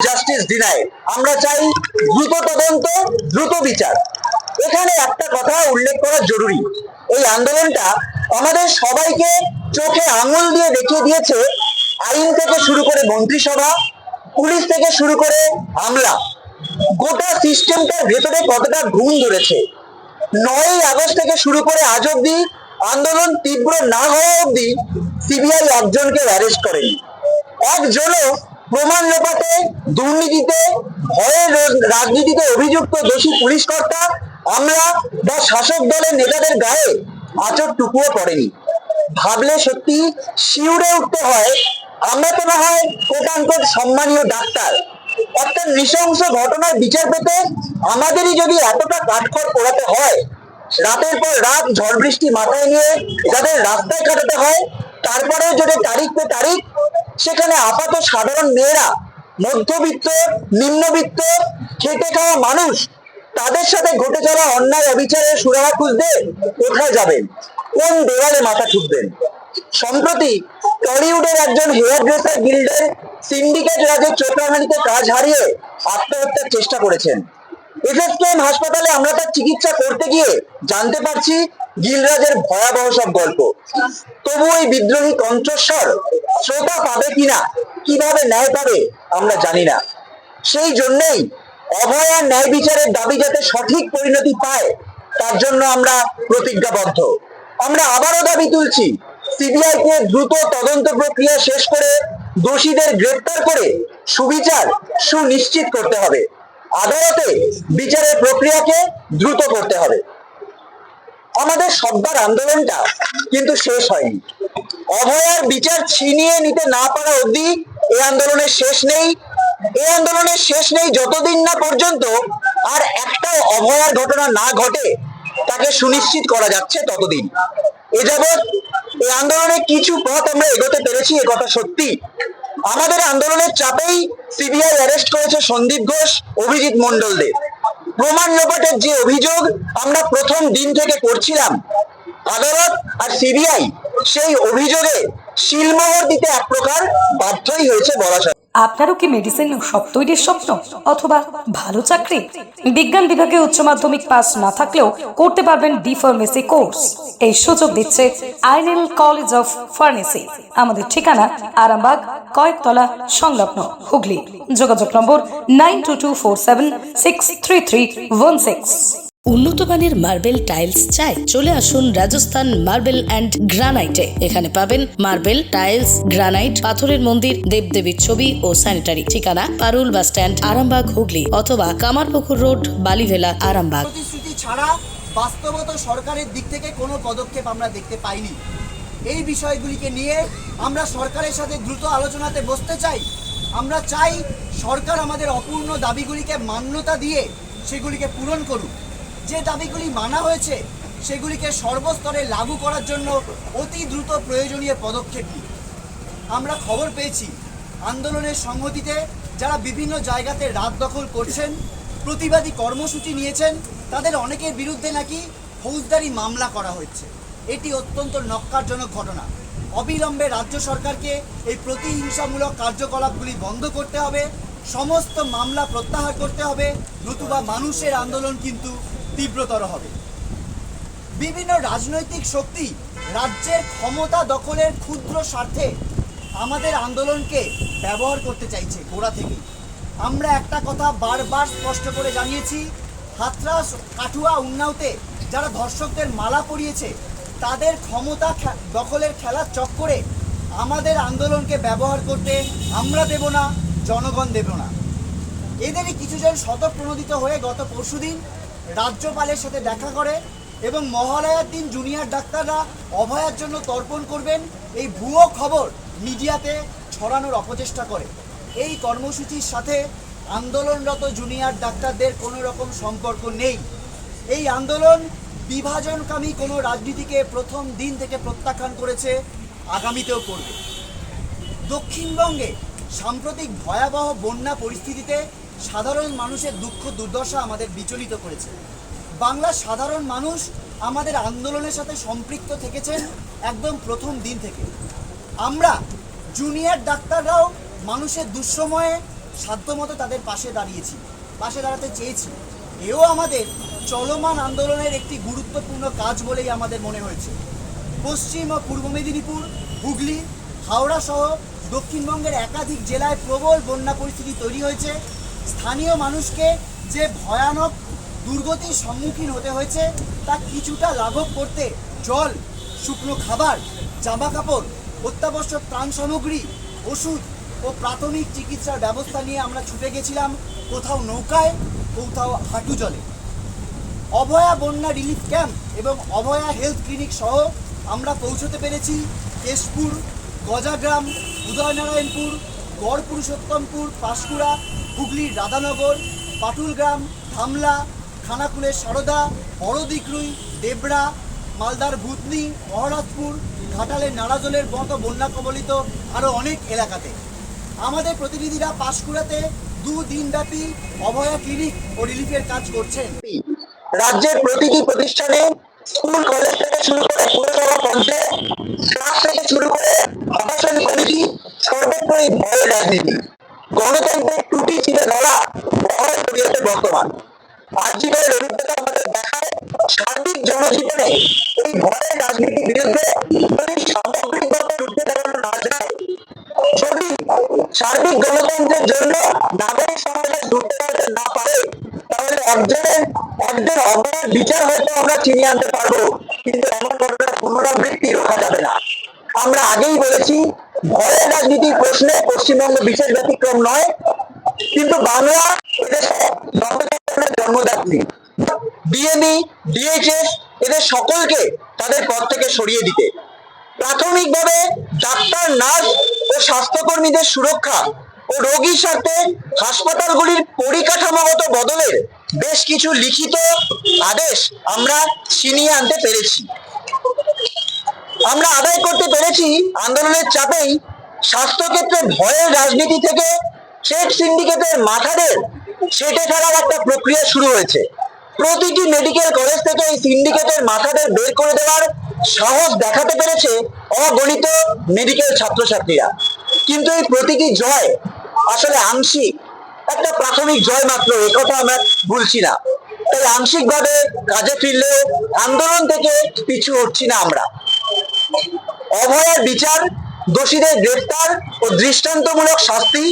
Justice deny আমরা চাই দ্রুত তদন্ত, দ্রুত বিচার। এখানে একটা কথা উল্লেখ করা জরুরি। এই আন্দোলনটা আমাদের সবাইকে চোখে আঙুল দিয়ে দেখিয়ে দিয়েছে আইন থেকে শুরু করে মন্ত্রিসভা, পুলিশ থেকে শুরু করে আমলা। গোটা সিস্টেমটার ভেতরে কতটা ঘুম ধরেছে। নয়ই আগস্ট থেকে শুরু করে আজ অব্দি আন্দোলন তীব্র না হওয়া অব্দি সিবিআই একজনকে অ্যারেস্ট করেনি। একজনও প্রমাণ লোপাতে, দুর্নীতিতে ভয়ের রাজনীতিতে অভিযুক্ত দোষী পুলিশ কর্তা আমলা বা শাসক দলের নেতাদের গায়ে আচর টুকুও পড়েনি। ভাবলে সত্যি শিউরে উঠতে হয়, আমরা তো না হয় কোটানকোট সম্মানীয় ডাক্তার। একটা নৃশংস ঘটনার বিচার পেতে আমাদেরই যদি এতটা কাঠখড় পোড়াতে হয়, রাতের পর রাত ঝড় বৃষ্টি মাথায় নিয়ে যাদের রাস্তায় কাটাতে হয় তারপরেও যদি তারিখ পে তারিখ, সেখানে আপাত সাধারণ মেয়েরা, মধ্যবিত্ত, নিম্নবিত্ত, খেটে খাওয়া মানুষ, তাদের সাথে ঘটে চলা অন্যায় অবিচারের সুরাহা খুঁজতে কোথায় যাবেন? কোন দেওয়ালে মাথা ঠুকবেন? সম্প্রতি টলিউডের একজন হেয়ার ড্রেসার গিল্ডের সিন্ডিকেট রাজের চোখরাঙানিতে কাজ হারিয়ে আত্মহত্যার চেষ্টা করেছেন। এসএসকেএম হাসপাতালে আমরা তার চিকিৎসা করতে গিয়ে জানতে পারছি গিলরাজের ভয়াবহ সব গল্প। তবু ওই বিদ্রোহী কণ্ঠস্বর শ্রোতা পাবে কিনা, কীভাবে ন্যায় পাবে, আমরা জানি না। সেই জন্যই অভয় ন্যায় বিচারের দাবি যাতে সঠিক পরিণতি পায়, তার জন্য আমরা প্রতিজ্ঞাবদ্ধ। আমরা আবারও দাবি তুলছি সিবিআই কে দ্রুত তদন্ত প্রক্রিয়া শেষ করে দোষীদের গ্রেপ্তার করে সুবিচার সুনিশ্চিত করতে হবে। আদালতে বিচারের প্রক্রিয়াকে দ্রুত করতে হবে। আমাদের সব্বার আন্দোলনটা কিন্তু শেষ হয়নি। অভয়ার বিচার ছিনিয়ে নিতে না পারা অবধি এই আন্দোলনের শেষ নেই। এই আন্দোলনের শেষ নেই যতদিন না পর্যন্ত আর একটাও অভয়ার ঘটনা না ঘটে, তাকে সুনিশ্চিত করা যাচ্ছে ততদিন। এ যাবৎ এই আন্দোলনে কিছু পথ আমরা এগোতে পেরেছি, এ কথা সত্যি। আমাদের আন্দোলনের চাপেই সিবিআই অ্যারেস্ট করেছে সন্দীপ ঘোষ, অভিজিৎ মন্ডলদের প্রমাণ লোপাটের যে অভিযোগ আমরা প্রথম দিন থেকে করছিলাম, আদালত আর সিবিআই সেই অভিযোগে শিলমোহর দিতে এক প্রকার বাধ্যই হয়েছে বলা চলে আপনারও কি মেডিসিন সব তৈরির স্বপ্ন? অথবা ভালো চাকরি? বিজ্ঞান বিভাগে উচ্চ মাধ্যমিক পাস না থাকলেও করতে পারবেন ডি ফার্মেসি কোর্স এই সুযোগ দিচ্ছে আইনেল কলেজ অফ ফার্মেসি আমাদের ঠিকানা আরামবাগ কয়েকতলা সংলগ্ন হুগলি। যোগাযোগ number nine two two four seven six three three one six. উন্নত মানের মার্বেল টাইলস চাই চলে আসুন রাজস্থান মার্বেল অ্যান্ড গ্রানাইটে। এখানে পাবেন মার্বেল টাইলস গ্রানাইট পাথরের মন্দির দেবদেবীর ছবি ও স্যানিটারি ঠিকানা পারুল বাস স্ট্যান্ড আরামবাগ হুগলি অথবা কামারপুকুর রোড বালিভেলা আরামবাগ। ছাড়া বাস্তবত সরকারের দিক থেকে কোনো পদক্ষেপ আমরা দেখতে পাইনি। এই বিষয়গুলিকে নিয়ে আমরা সরকারের সাথে দ্রুত আলোচনাতে বসতে চাই। আমরা চাই সরকার আমাদের অপূর্ণ দাবিগুলিকে মান্যতা দিয়ে সেগুলিকে পূরণ করুক। যে দাবিগুলি মানা হয়েছে, সেগুলিকে সর্বস্তরে লাগু করার জন্য অতি দ্রুত প্রয়োজনীয় পদক্ষেপ নিক আমরা খবর পেয়েছি, আন্দোলনের সংহতিতে যারা বিভিন্ন জায়গাতে রাত দখল করছেন, প্রতিবাদী কর্মসূচি নিয়েছেন, তাদের অনেকের বিরুদ্ধে নাকি ফৌজদারি মামলা করা হচ্ছে এটি অত্যন্ত নক্কারজনক ঘটনা। অবিলম্বে রাজ্য সরকারকে এই প্রতিহিংসামূলক কার্যকলাপগুলি বন্ধ করতে হবে। সমস্ত মামলা প্রত্যাহার করতে হবে। নতুবা মানুষের আন্দোলন কিন্তু তীব্রতর হবে। বিভিন্ন রাজনৈতিক শক্তি রাজ্যের ক্ষমতা দখলের ক্ষুদ্র স্বার্থে আমাদের আন্দোলনকে ব্যবহার করতে চাইছে গোড়া থেকে আমরা একটা কথা বারবার স্পষ্ট করে জানিয়েছি, হাতরাস কাঠুয়া উন্নাওতে যারা ধর্ষকদের মালা পরিয়েছে তাদের ক্ষমতা দখলের খেলার চক্করে আমাদের আন্দোলনকে ব্যবহার করতে আমরা দেব না, জনগণ দেব না। এদেরই কিছুজন শতপ্রণোদিত হয়ে গত পরশুদিন রাজ্যপালের সাথে দেখা করে এবং মহালয়ার দিন জুনিয়র ডাক্তাররা অভয়ার জন্য তর্পণ করবেন এই ভুয়ো খবর মিডিয়াতে ছড়ানোর অপচেষ্টা করে। এই কর্মসূচির সাথে আন্দোলনরত জুনিয়র ডাক্তারদের কোনো রকম সম্পর্ক নেই। এই আন্দোলন বিভাজনকামী কোনো রাজনীতিকে প্রথম দিন থেকে প্রত্যাখ্যান করেছে, আগামীতেও করবে। দক্ষিণবঙ্গে সাম্প্রতিক ভয়াবহ বন্যা পরিস্থিতিতে সাধারণ মানুষের দুঃখ দুর্দশা আমাদের বিচলিত করেছে। বাংলার সাধারণ মানুষ আমাদের আন্দোলনের সাথে সম্পৃক্ত থেকেছেন একদম প্রথম দিন থেকে। আমরা জুনিয়র ডাক্তাররাও মানুষের দুঃসময়ে সাধ্যমতো তাদের পাশে দাঁড়িয়েছি, পাশে দাঁড়াতে চেয়েছি। এও আমাদের চলমান আন্দোলনের একটি গুরুত্বপূর্ণ কাজ বলেই আমাদের মনে হয়েছে। পশ্চিম ও পূর্ব মেদিনীপুর, হুগলি, হাওড়া সহ দক্ষিণবঙ্গের একাধিক জেলায় প্রবল বন্যা পরিস্থিতি তৈরি হয়েছে। স্থানীয় মানুষকে যে ভয়ানক দুর্গতির সম্মুখীন হতে হয়েছে, তা কিছুটা লাঘব করতে জল, শুকনো খাবার জামা কাপড় অত্যাবশ্যক ত্রাণ সামগ্রী, ওষুধ ও প্রাথমিক চিকিৎসার ব্যবস্থা নিয়ে আমরা ছুটে গেছিলাম কোথাও নৌকায়, কোথাও হাঁটু জলে। অভয়া বন্যা রিলিফ ক্যাম্প এবং অভয়া হেলথ ক্লিনিক সহ আমরা পৌঁছতে পেরেছি কেশপুর, গজাগ্রাম, উদয়নারায়ণপুর গড় পুরুষোত্তমপুর পাঁশকুড়া হুগলির রাধানগর, পাটুলগ্রাম ধামলা খানাকুলের সারদা বড়দিকরুই দেবড়া, মালদার ভূতনি, মহারাজপুর, ঘাটালের নারাজলের মতো বন্যা কবলিত আরও অনেক এলাকাতে। আমাদের প্রতিনিধিরা পাঁশকুড়াতে দুদিনব্যাপী অভয়া ক্লিনিক ও রিলিফের কাজ করছেন। রাজ্যের প্রতিটি প্রতিষ্ঠানে স্কুল, কলেজ থেকে শুরু করে পুরসভা পঞ্চায়েত ক্লাস থেকে শুরু করে প্রশাসন কমিটি সর্বত্রই ভয়ের রাজনীতি গণতন্ত্রের ত্রুটি ছিল ধরা ভয় জড়িয়েছে বর্তমান। আজীবনের অভিজ্ঞতা আমাদের দেখায় সার্বিক জনজীবনে এই ভয়ের রাজনীতির বিরুদ্ধে যদি সামগ্রিকভাবে রুখে দাঁড়ানো না যায় যদি সার্বিক গণতন্ত্রের জন্য নাগরিক ঢুকতে পারতে না পারে তাহলে একজনের, একজন অপরাধ বিচার হয়তো আমরা চিনিয়ে আনতে পারব, কিন্তু এমন ঘটনার পুনরাবৃত্তি রোখা যাবে না। আমরা আগেই বলেছি, ভয়ের রাজনীতির প্রশ্নে পশ্চিমবঙ্গ বিশেষ ব্যতিক্রম নয়, কিন্তু বাংলা জন্মদাত্রী। ডিএমই ডিএইচএস, এদের সকলকে তাদের পদ থেকে সরিয়ে দিতে। প্রাথমিকভাবে ডাক্তার, নার্স ও স্বাস্থ্যকর্মীদের সুরক্ষা ও রোগীর সাথে হাসপাতালগুলির পরিকাঠামোগত বদলের বেশ কিছু লিখিত আদেশ আমরা ছিনিয়ে আনতে পেরেছি। আমরা আদায় করতে পেরেছি আন্দোলনের চাপেই স্বাস্থ্যক্ষেত্রে ভয়ের রাজনীতি থেকে ট্রেড সিন্ডিকেটের মাথাদের সেটে ফেলার একটা প্রক্রিয়া শুরু হয়েছে। প্রতিটি মেডিকেল কলেজ থেকে এই সিন্ডিকেটের মাথাদের বের করে দেওয়ার সাহস দেখাতে পেরেছে অগণিত মেডিকেল ছাত্রছাত্রীরা। কিন্তু এই প্রতিটি জয় আসলে আংশিক একটা প্রাথমিক জয় মাত্র, এ কথা আমরা ভুলছি না। তাই আংশিকভাবে কাজে ফিরলেও আন্দোলন থেকে পিছু হচ্ছি না আমরা। অভয়ার বিচার, দোষীদের গ্রেফতার ও দৃষ্টান্তমূলক শাস্তি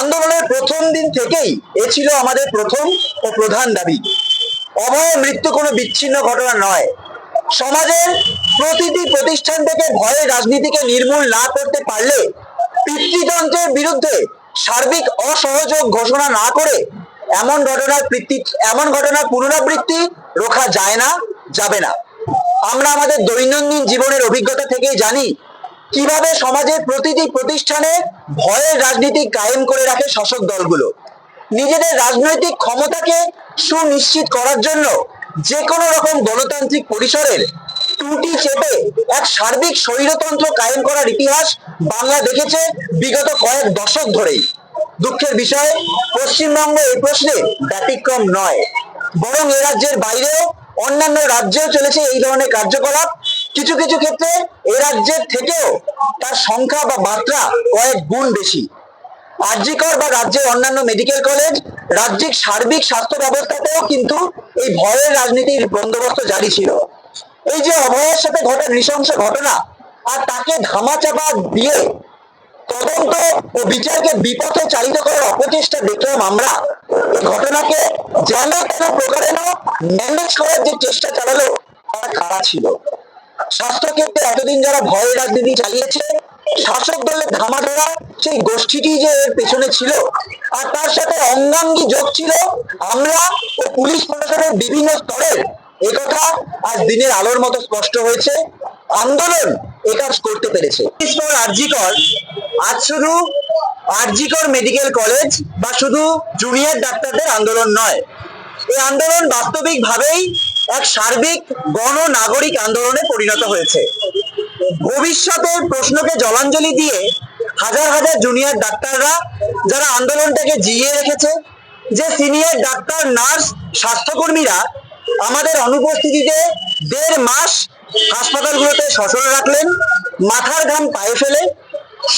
আন্দোলনের প্রথম দিন থেকেই এ ছিল আমাদের প্রথম ও প্রধান দাবি। অভয়ের মৃত্যু কোনো বিচ্ছিন্ন ঘটনা নয়। সমাজের প্রতিটি প্রতিষ্ঠান থেকে ভয়ে রাজনীতিকে নির্মূল না করতে পারলে পিতৃতন্ত্রের বিরুদ্ধে সার্বিক অসহযোগ ঘোষণা না করে এমন ঘটনার এমন ঘটনার পুনরাবৃত্তি রোখা যায় না, যাবে না। আমরা আমাদের দৈনন্দিন জীবনের অভিজ্ঞতা থেকেই জানি কীভাবে সমাজের প্রতিটি প্রতিষ্ঠানে ভয়ের রাজনীতি কায়েম করে রাখে শাসক দলগুলো। নিজেদের রাজনৈতিক ক্ষমতাকে সুনিশ্চিত করার জন্য যে কোনো রকম গণতান্ত্রিক পরিসরের ত্রুটি চেপে এক সার্বিক স্বৈরতন্ত্র কায়েম করার ইতিহাস বাংলা দেখেছে বিগত কয়েক দশক ধরেই। দুঃখের বিষয়, পশ্চিমবঙ্গ এই প্রশ্নে ব্যতিক্রম নয়। বরং এ রাজ্যের বাইরেও অন্যান্য রাজ্যেও চলেছে এই ধরনের কার্যকলাপ। কিছু কিছু ক্ষেত্রে এ রাজ্যের থেকেও তার সংখ্যা বা মাত্রা কয়েক গুণ বেশি। আরজিকর বা রাজ্যের অন্যান্য মেডিকেল কলেজ, রাজ্যিক সার্বিক স্বাস্থ্য ব্যবস্থাতেও কিন্তু এই ভয়ের রাজনীতির বন্দোবস্ত জারি ছিল। এই যে অভয়ের সাথে ঘটে, নৃশংস ঘটনা, আর তাকে ধামাচাপা দিয়ে তদন্ত ও বিচারকে বিপথে চালিত করার অপচেষ্টা দেখলাম আমরা। ঘটনাকে যেন কোনো প্রকারে না, ম্যানেজ করার যে চেষ্টা চালালো, তারা খারাপ ছিল। স্বাস্থ্যক্ষেত্রে এতদিন যারা ভয়ের রাজনীতি চালিয়েছে, শাসক দলের ধামা ধরা সেই গোষ্ঠীটি যে এর পেছনে ছিল, আর তার সাথে অঙ্গাঙ্গী যোগ ছিল, আমরা ও পুলিশ প্রশাসনের বিভিন্ন স্তরের একথা আজ দিনের আলোর মতো স্পষ্ট হয়েছে। আন্দোলন এ কাজ করতে পেরেছে। আরজিকর, আজ শুধু আরজিকর মেডিকেল কলেজ বা শুধু জুনিয়র ডাক্তারদের আন্দোলন নয়, এই আন্দোলন বাস্তবিকভাবেই এক সার্বিক গণ নাগরিক আন্দোলনে পরিণত হয়েছে। ভবিষ্যতের প্রশ্নকে জলাঞ্জলি দিয়ে হাজার হাজার জুনিয়র ডাক্তাররা যারা আন্দোলনটাকে জিইয়ে রেখেছে, যে সিনিয়র ডাক্তার, নার্স, স্বাস্থ্যকর্মীরা আমাদের অনুপস্থিতিতে দেড় মাস হাসপাতালগুলোতে সচল রাখলেন, মাথার ঘাম পায়ে ফেলে,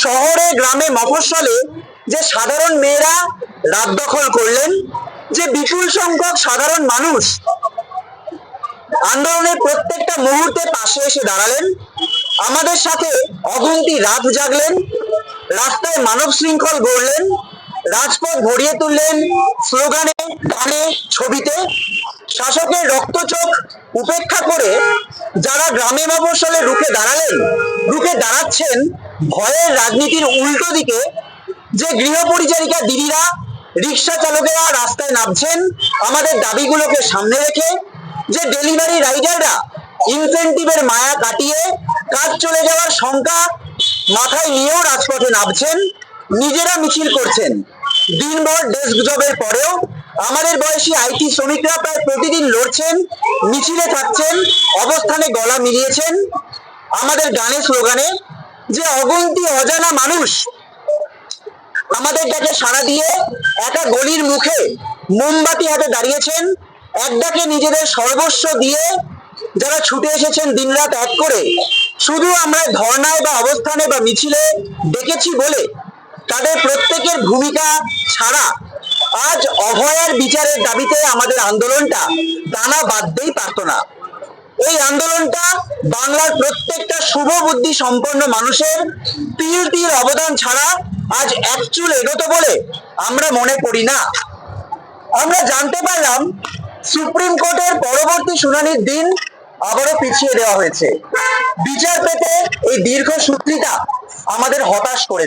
শহরে, গ্রামে, মফস্বলে যে সাধারণ মেয়েরা রাত দখল করলেন, যে বিপুল সংখ্যক সাধারণ মানুষ আন্দোলনের প্রত্যেকটা মুহূর্তে পাশে এসে দাঁড়ালেন, আমাদের সাথে অগুন্তি রাত জাগলেন, রাস্তায় মানব শৃঙ্খল গড়লেন, রাজপথ ভরিয়ে তুললেন, স্লোগানে গানে ছবিতে শাসকের রক্তচোখ উপেক্ষা করে যারা গ্রামে মফস্বলে রুখে দাঁড়ালেন, রুখে দাঁড়াচ্ছেন, ভয়ের রাজনীতির উল্টো দিকে যে গৃহ পরিচারিকা দিদিরা, রিক্সা চালকেরা রাস্তায় নামছেন, আমাদের দাবিগুলোকে সামনে রেখে যে ডেলিভারি রাইডাররা ইনসেন্টিভের মায়া কাটিয়ে কাজ চলে যাওয়ার শঙ্কা মাথায় নিয়েও রাজপথে নামছেন, নিজেরা মিছিল করছেন। দিনভর ডেস্ক জবের পরেও আমাদের বয়সী আইটি শ্রমিকরা প্রায় প্রতিদিন লড়ছেন, মিছিলে থাকছেন, অবস্থানে গলা মিলিয়েছেন। আমাদের গানে স্লোগানে যে অগন্তি অজানা মানুষ আমাদের ডাকে সাড়া দিয়ে একা গলির মুখে মোমবাতি হাতে দাঁড়িয়েছেন এক ডাকে নিজেদের সর্বস্ব দিয়ে যারা ছুটে এসেছেন দিনরাত এক করে, শুধু আমরা ধর্নায় বা অবস্থানে বা মিছিলে ডেকেছি বলে তাদের প্রত্যেকের ভূমিকা ছাড়া আজ অভয়ার বিচারের দাবিতে আমাদের আন্দোলনটা টানা বাঁধতেই পারত না। এই আন্দোলনটা বাংলার প্রত্যেকটা শুভ বুদ্ধি সম্পন্ন মানুষের তিল তিল অবদান ছাড়া আজ এক চুল এগোতো বলে আমরা মনে করি না। আমরা জানতে পারলাম সুপ্রিম কোর্টের পরবর্তী শুনানির দিন আবারও পিছিয়ে দেওয়া হয়েছে। বিচার পেতে এই দীর্ঘ সূত্রিতা আমাদের হতাশ করেছে।